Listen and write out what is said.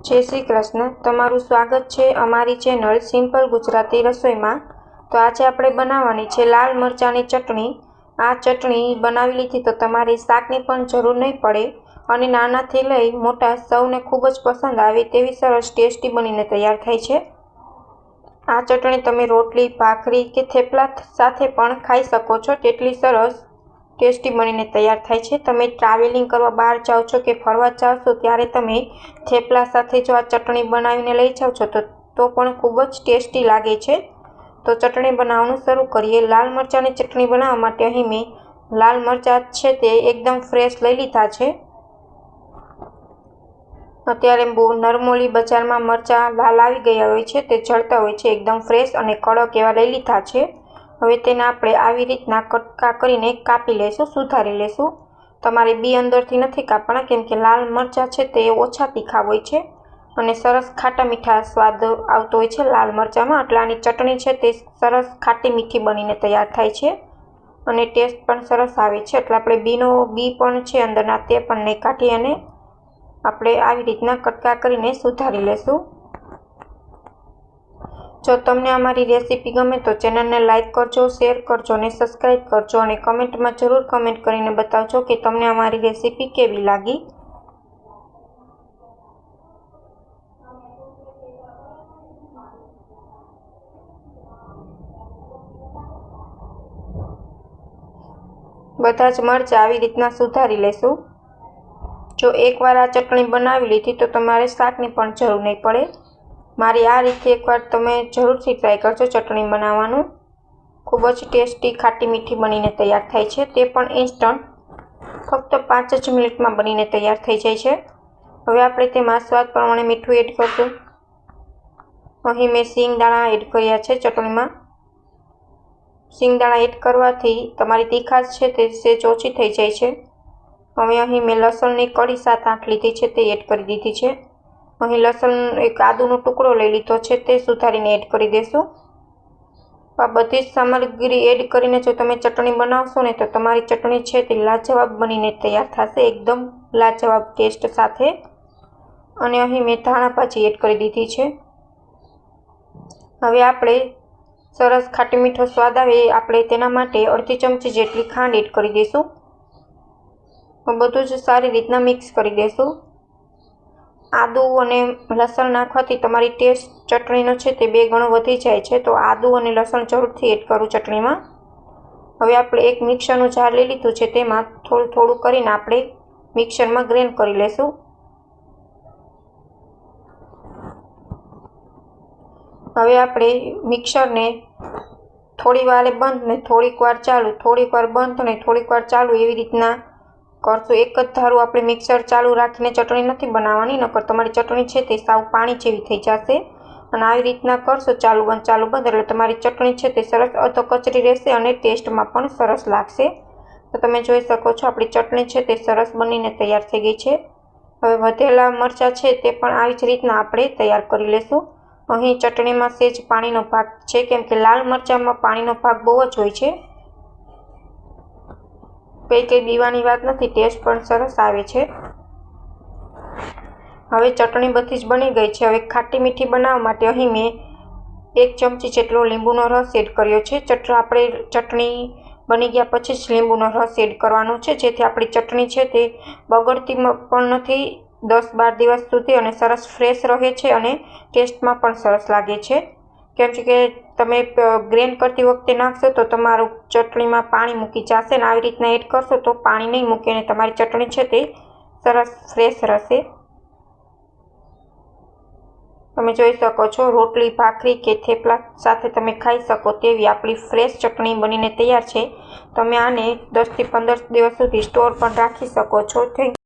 જય શ્રી કૃષ્ણ. તમારું સ્વાગત છે અમારી ચેનલ સિમ્પલ ગુજરાતી રસોઈમાં. તો આજે આપણે બનાવવાની છે લાલ મરચાંની ચટણી. આ ચટણી બનાવી લીધી તો તમારે શાકની પણ જરૂર નહીં પડે અને નાનાથી લઈ મોટા સૌને ખૂબ જ પસંદ આવે તેવી સરસ ટેસ્ટી બનીને તૈયાર થાય છે. આ ચટણી તમે રોટલી, ભાખરી કે થેપલા સાથે પણ ખાઈ શકો છો. તેટલી સરસ ટેસ્ટી બનીને તૈયાર થાય છે. તમે ટ્રાવેલિંગ કરવા બહાર જાઓ છો કે ફરવા જાઓ છો, ત્યારે તમે થેપલા સાથે જો આ ચટણી બનાવીને લઈ જાઓ છો, તો તો પણ ખૂબ જ ટેસ્ટી લાગે છે. તો ચટણી બનાવવાનું શરૂ કરીએ. લાલ મરચાંની ચટણી બનાવવા માટે અહીં મેં લાલ મરચાં છે તે એકદમ ફ્રેશ લઈ લીધા છે. અત્યારે બહુ નરમોલી બજારમાં મરચાં લાલ આવી ગયા હોય છે, તે જળતા હોય છે, એકદમ ફ્રેશ અને કડક એવા લઈ લીધા છે. હવે તેને આપણે આવી રીતના કટકા કરીને કાપી લઈશું સુધારી લઈશું તમારે બી અંદરથી નથી કાપવાના, કેમ કે લાલ મરચાં છે તે ઓછા તીખા હોય છે અને સરસ ખાટા મીઠા સ્વાદ આવતો હોય છે લાલ મરચાંમાં. એટલે આની ચટણી છે તે સરસ ખાટી મીઠી બનીને તૈયાર થાય છે અને ટેસ્ટ પણ સરસ આવે છે. એટલે આપણે બીનો બી પણ છે અંદરના, તે પણ નહીં કાઢી અને આપણે આવી રીતના કટકા કરીને સુધારી લેશું. જો તમને અમારી રેસીપી ગમે તો ચેનલને લાઇક કરજો, શેર કરજો અને સબસ્ક્રાઈબ કરજો અને કમેન્ટમાં જરૂર કમેન્ટ કરીને બતાવજો કે તમને અમારી રેસીપી કેવી લાગી. બધા જ મરચાં આવી રીતના સુધારી લેશું. જો એકવાર આ ચટણી બનાવી લીધી તો તમારે શાકની પણ જરૂર નહીં પડે. મારી આ રીતે એકવાર તમે જરૂરથી ટ્રાય કરજો ચટણી બનાવવાનું. ખૂબ જ ટેસ્ટી, ખાટી મીઠી બનીને તૈયાર થાય છે. તે પણ ઇન્સ્ટન્ટ ફક્ત પાંચ જ મિનિટમાં બનીને તૈયાર થઈ જાય છે. હવે આપણે તેમાં સ્વાદ પ્રમાણે મીઠું એડ કરશું. અહીં મેં દાણા એડ કર્યા છે ચટણીમાં. સિંગદાણા એડ કરવાથી તમારી તીખાશ છે તે સેજ ઓછી થઈ જાય છે. હવે અહીં મેં લસણની કડી સાત આઠ લીધી છે તે એડ કરી દીધી છે. અહીં લસણ એક આદુનો ટુકડો લઈ લીધો છે, તે સુધારીને એડ કરી દેશું. આ બધી જ સામગ્રી એડ કરીને જો તમે ચટણી બનાવશો ને તો તમારી ચટણી છે તે લાજવાબ બનીને તૈયાર થશે, એકદમ લાજવાબ ટેસ્ટ સાથે. અને અહીં મેં ધાણા ભાજી એડ કરી દીધી છે. હવે આપણે સરસ ખાટી મીઠો સ્વાદ આવે આપણે તેના માટે અડધી ચમચી જેટલી ખાંડ એડ કરી દઈશું બધું જ સારી રીતના મિક્સ કરી દઈશું આદુ અને લસણ નાખવાથી તમારી ટેસ્ટ ચટણીનો છે તે બે ગણો વધી જાય છે. તો આદું અને લસણ જરૂરથી એડ કરું ચટણીમાં. હવે આપણે એક મિક્સરનું જાર લઈ લીધું છે, તેમાં થોડું થોડું કરીને આપણે મિક્સરમાં ગ્રેન્ડ કરી લઈશું હવે આપણે મિક્સરને થોડી વારે બંધ ને થોડીક વાર ચાલુ, થોડીક વાર બંધ ને થોડીક વાર ચાલુ એવી રીતના કરશું એક જ ધારું આપણે મિક્સર ચાલુ રાખીને ચટણી નથી બનાવવાની, નકર તમારી ચટણી છે તે સાવ પાણી જેવી થઈ જશે. અને આવી રીતના કરશો ચાલુ બંધ ચાલુ બંધ, એટલે તમારી ચટણી છે તે સરસ અધો કચરી રહેશે અને ટેસ્ટમાં પણ સરસ લાગશે. તો તમે જોઈ શકો છો આપણી ચટણી છે તે સરસ બનીને તૈયાર થઈ ગઈ છે. હવે વધેલા મરચાં છે તે પણ આવી જ રીતના આપણે તૈયાર કરી લેશું. અહીં ચટણીમાં સેજ પાણીનો ભાગ છે, કેમ કે લાલ મરચાંમાં પાણીનો ભાગ બહુ જ હોય છે. કંઈ કંઈ દીવાની વાત નથી, ટેસ્ટ પણ સરસ આવે છે. હવે ચટણી બધી જ બની ગઈ છે. હવે ખાટી મીઠી બનાવવા માટે અહીં મેં એક ચમચી જેટલો લીંબુનો રસ એડ કર્યો છે. ચટ, આપણે ચટણી બની ગયા પછી જ લીંબુનો રસ એડ કરવાનો છે. જેથી આપણી ચટણી છે તે બગડતી પણ નથી, દસ બાર દિવસ સુધી અને સરસ ફ્રેશ રહે છે અને ટેસ્ટમાં પણ સરસ લાગે છે. કેમ કે તમે ગ્રેન કરતી વખતે નાખશો તો તમારું ચટણીમાં પાણી મૂકી જશે ને આવી રીતના એડ કરશો તો પાણી નહીં મૂકે અને તમારી ચટણી છે તે સરસ ફ્રેશ રહેશે. તમે જોઈ શકો છો, રોટલી, ભાખરી કે થેપલા સાથે તમે ખાઈ શકો તેવી આપણી ફ્રેશ ચટણી બનીને તૈયાર છે. તમે આને દસથી પંદર દિવસ સુધી સ્ટોર પણ રાખી શકો છો. થેન્ક